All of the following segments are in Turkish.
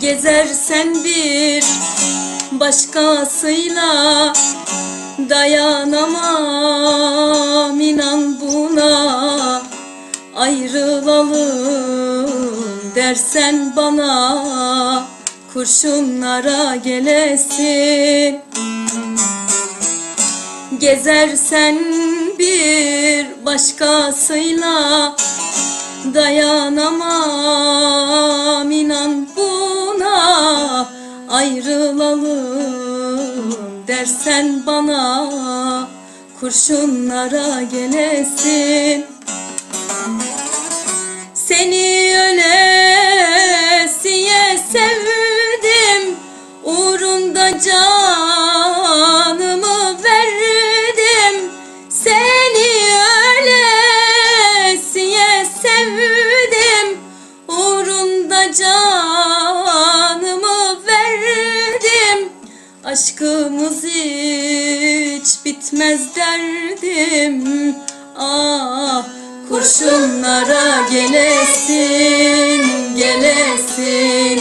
Gezersen bir başkasıyla Dayanamam inan buna. Ayrılalım dersen bana Kurşunlara gelesin. Gezersen bir başkasıyla Dayanamam. İnan buna Ayrılalım dersen bana Kurşunlara gelesin canımı verdim. Aşkımız hiç bitmez derdim. Ah kurşunlara gelesin gelesin.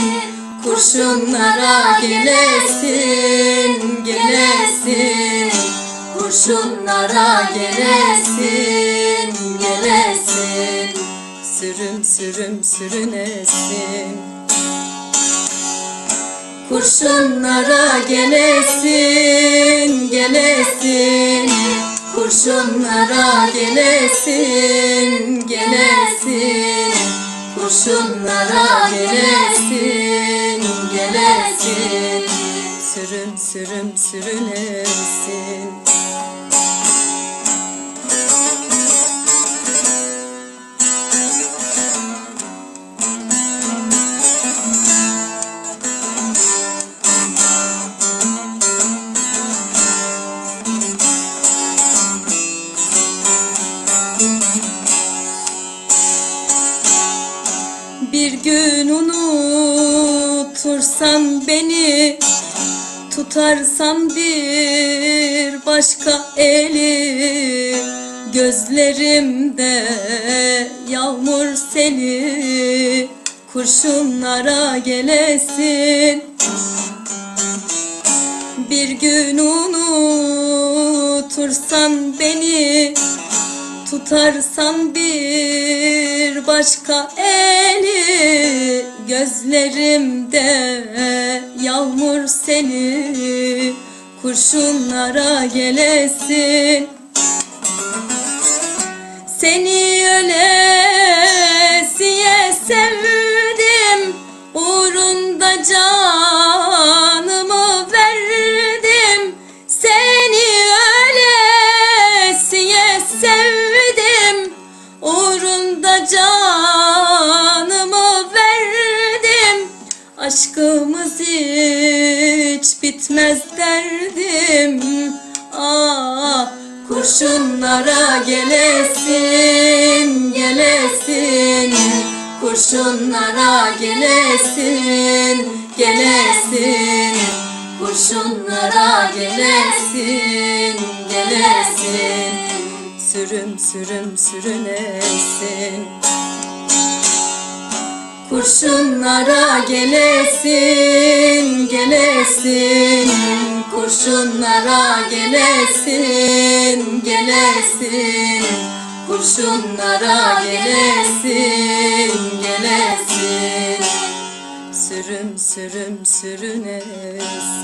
Kurşunlara gelesin gelesin. Kurşunlara gelesin Sürüm sürüm sürünesin. Kurşunlara gelesin, gelesin. Kurşunlara gelesin, gelesin. Kurşunlara gelesin, gelesin. Sürüm sürüm sürünesin Bir gün unutursan beni Tutarsan bir başka eli. Gözlerimde yağmur seli Kurşunlara gelesin. Bir gün unutursan beni Tutarsan bir başka eli Gözlerimde yağmur seni Kurşunlara gelesin. Seni ölesiye sevdim Uğrunda canımı Aşkımız hiç bitmez derdim. Ah kurşunlara gelesin gelesin. Kurşunlara gelesin gelesin. Kurşunlara gelesin gelesin. Sürüm sürüm sürünesin Kurşunlara gelesin, gelesin. Kurşunlara gelesin, gelesin. Kurşunlara gelesin, gelesin. Sürüm sürüm sürünesin